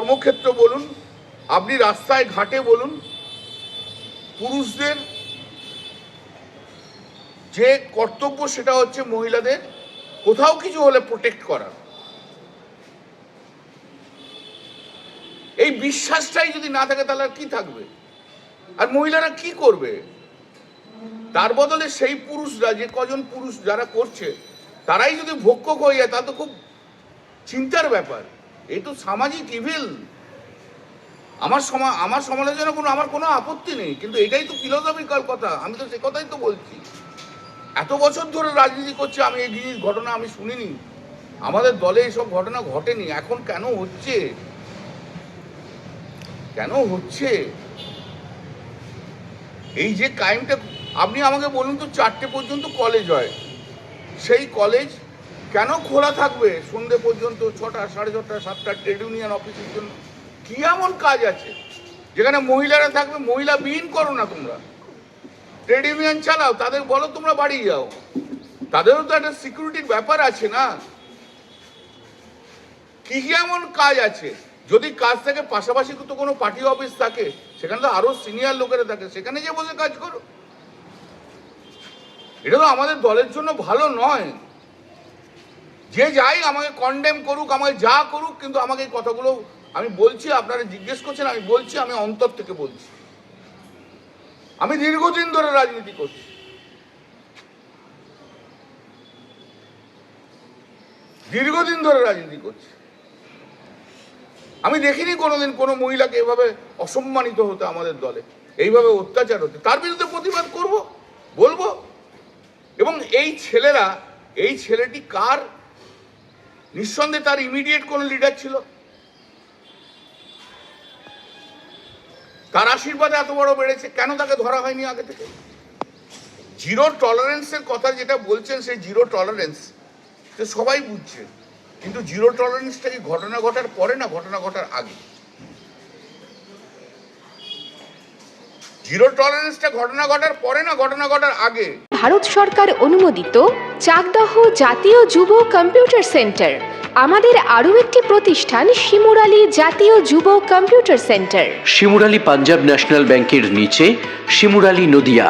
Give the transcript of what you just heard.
কর্মক্ষেত্র বলুন, আপনি রাস্তায় ঘাটে বলুন, পুরুষদের যে কর্তব্য সেটা হচ্ছে মহিলাদের কোথাও কিছু হলে প্রোটেক্ট করা। এই বিশ্বাসটাই যদি না থাকে তাহলে কি থাকবে? আর মহিলারা কি করবে? তার বদলে সেই পুরুষরা, যে কজন পুরুষ যারা করছে, তারাই যদি ভক্ষক হয়ে যায় তা তো খুব চিন্তার ব্যাপার। এই তো সামাজিক ইভিল আমার সমা, আমার সমালোচনা কোনো, আমার কোনো আপত্তি নেই, কিন্তু এটাই তো ফিলোসফিক্যাল কথা, আমি তো সে কথাই তো বলছি। এত বছর ধরে রাজনীতি করছে, আমি এই জিনিস ঘটনা আমি শুনিনি। আমাদের দলে এসব ঘটনা ঘটেনি, এখন কেন হচ্ছে? কেন হচ্ছে? এই যে ক্রাইমটা আপনি আমাকে বলুন তো, চারটে পর্যন্ত কলেজ হয়। সেই কলেজ কেন খোলা থাকবে? সন্ধে পর্যন্ত ছটা, সাড়ে ছটা, সাতটা ট্রেড ইউনিয়ন অফিসের জন্য কি এমন কাজ আছে? যেখানে মহিলারা থাকবে, মহিলা বিহীন করো না তোমরা। ট্রেড ইউনিয়ন চালাও, তাদের বলো তোমরা বাড়ি যাও। তাদেরও তো একটা সিকিউরিটির ব্যাপার আছে না? কি কি এমন কাজ আছে? যদি কাজ থাকে, পাশাপাশি তো কোনো পার্টি অফিস থাকে, সেখানে তো আরও সিনিয়র লোকেরা থাকে, সেখানে যে বসে কাজ করো। এটা তো আমাদের দলের জন্য ভালো নয়। যে যাই আমাকে কন্ডেম করুক, আমাকে যা করুক, কিন্তু আমাকে এই কথাগুলো আমি বলছি, আপনারা জিজ্ঞেস করছেন, আমি বলছি, আমি অন্তর থেকে বলছি। আমি দীর্ঘদিন ধরে রাজনীতি করছি। দীর্ঘদিন ধরে রাজনীতি করছি। আমি দেখিনি কোনোদিন কোনো মহিলাকে এভাবে অসম্মানিত হতে আমাদের দলে। এইভাবে অত্যাচার হতে। তার বিরুদ্ধে প্রতিবাদ করব, বলব। এবং এই ছেলেরা, এই ছেলেটি কার নিঃসন্দেহে তার ইমিডিয়েট কোন লিডার ছিল। তার আশীর্বাদে এত বড় বেড়েছে, কেন তাকে ধরা হয়নি আগে থেকে? জিরো টলারেন্সের কথা যেটা বলছেন, সেই জিরো টলারেন্স সবাই বুঝছে। কিন্তু জিরো টলারেন্সটা কি ঘটনা ঘটার পরে না, ঘটনা ঘটার আগে? জিরো টলারেন্সটা ঘটনা ঘটার পরে না ঘটনা ঘটার আগে? ভারত সরকার অনুমোদিত চাকদহ জাতীয় যুব কম্পিউটার সেন্টার। আমাদের আরও একটি প্রতিষ্ঠান শিমুরালী জাতীয় যুব computer centre. Shimurali Punjab national ব্যাংকের নিচে শিমুরালী নদিয়া।